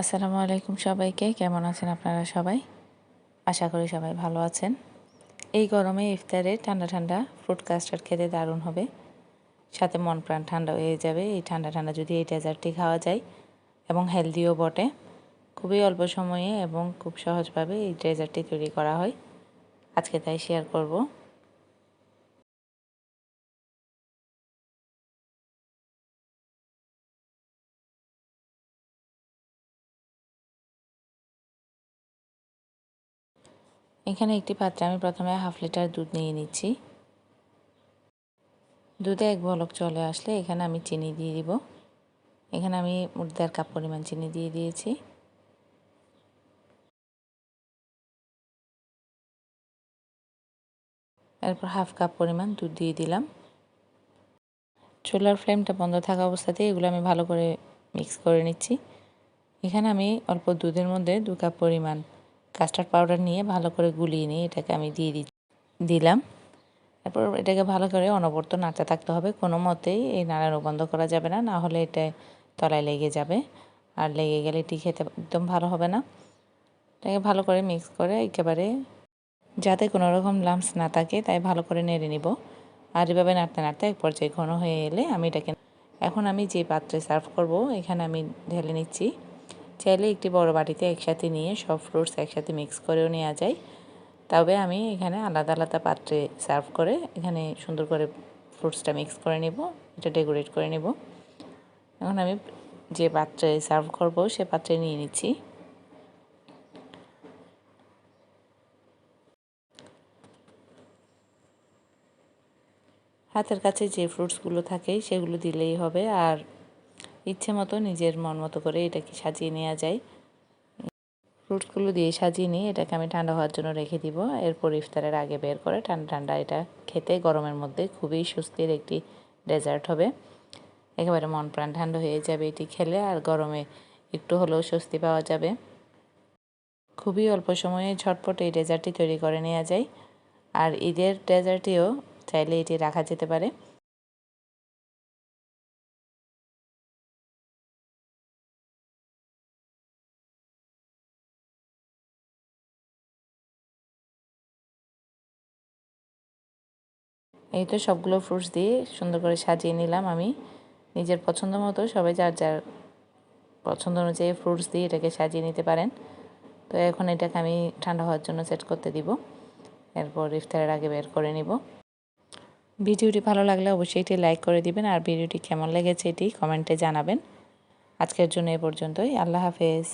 আসসালামু আলাইকুম সবাইকে। কেমন আছেন আপনারা সবাই? আশা করি সবাই ভালো আছেন। এই গরমে ইফতারে ঠান্ডা ঠান্ডা ফ্রুট কাস্টার্ড খেতে দারুণ হবে। সাথে মন প্রাণ ঠান্ডা হয়ে যাবে। এই ঠান্ডা ঠান্ডা যদি এই ডেজার্টটি খাওয়া যায় এবং হেলদিও বটে, খুবই অল্প সময়ে এবং খুব সহজভাবে এই ডেজার্টটি তৈরি করা হয়। আজকে তাই শেয়ার করব। এখানে একটি পাত্রে আমি প্রথমে হাফ লিটার দুধ নিয়ে নিচ্ছি। দুধে এক বলক চলে আসলে এখানে আমি চিনি দিয়ে দিব। এখানে আমি দেড় কাপ পরিমাণ চিনি দিয়ে দিয়েছি। এরপর হাফ কাপ পরিমাণ দুধ দিয়ে দিলাম। চুলার ফ্লেমটা বন্ধ থাকা অবস্থাতেই এগুলো আমি ভালো করে মিক্স করে নিচ্ছি। এখানে আমি অল্প দুধের মধ্যে দু কাপ পরিমাণ কাস্টার্ড পাউডার নিয়ে ভালো করে গুলিয়ে নিয়ে এটাকে আমি দিয়ে দি দিলাম। তারপর এটাকে ভালো করে অনবর্ত নাড়তে থাকতে হবে। কোনো মতেই এই নাড়ানো বন্ধ করা যাবে না না হলে এটা তলায় লেগে যাবে। আর লেগে গেলে এটি খেতে একদম ভালো হবে না। এটাকে ভালো করে মিক্স করে একেবারে যাতে কোনো রকম লামস না থাকে, তাই ভালো করে নেড়ে নিব। আর এভাবে নাড়তে নাড়তে এক পর্যায়ে ঘন হয়ে এলে আমি এটাকে, এখন আমি যে পাত্রে সার্ভ করব, এখানে আমি ঢেলে নিচ্ছি। চাইলে একটি বড় বাটিতে একসাথে নিয়ে সব ফ্রুটস একসাথে মিক্স করেও নেওয়া যায়। তবে আমি এখানে আলাদা আলাদা পাত্রে সার্ভ করে এখানে সুন্দর করে ফ্রুটসটা মিক্স করে নিব, এটা ডেকোরেট করে নেব। এখন আমি যে পাত্রে সার্ভ করব সে পাত্রে নিয়ে নিচ্ছি। হাতের কাছে যে ফ্রুটসগুলো থাকে সেগুলো দিলেই হবে, আর ইচ্ছে মতো নিজের মন মতো করে এটাকে সাজিয়ে নেওয়া যায়। ফ্রুটসগুলো দিয়ে সাজিয়ে নিয়ে এটাকে আমি ঠান্ডা হওয়ার জন্য রেখে দিব। এরপর ইফতারের আগে বের করে ঠান্ডা ঠান্ডা এটা খেতে গরমের মধ্যে খুবই স্বস্তির একটি ডেজার্ট হবে। একেবারে মন প্রাণ ঠান্ডা হয়ে যাবে এটি খেলে আর গরমে একটু হলেও স্বস্তি পাওয়া যাবে। খুবই অল্প সময়ে ঝটপট এই ডেজার্টটি তৈরি করে নেওয়া যায়। আর ঈদের ডেজার্টটিও চাইলে এটি রাখা যেতে পারে। এই তো সবগুলো ফ্রুটস দিয়ে সুন্দর করে সাজিয়ে নিলাম আমি। নিজের পছন্দ মতো সবাই যার যার পছন্দ অনুযায়ী ফ্রুটস দিয়ে এটাকে সাজিয়ে নিতে পারেন। তো এখন এটাকে আমি ঠান্ডা হওয়ার জন্য সেট করতে দিব। এরপর ইফতারের আগে বের করে নিব। ভিডিওটি ভালো লাগলে অবশ্যই এটি লাইক করে দিবেন আর ভিডিওটি কেমন লেগেছে এটি কমেন্টে জানাবেন। আজকের জন্য এ পর্যন্তই। আল্লাহ হাফেজ।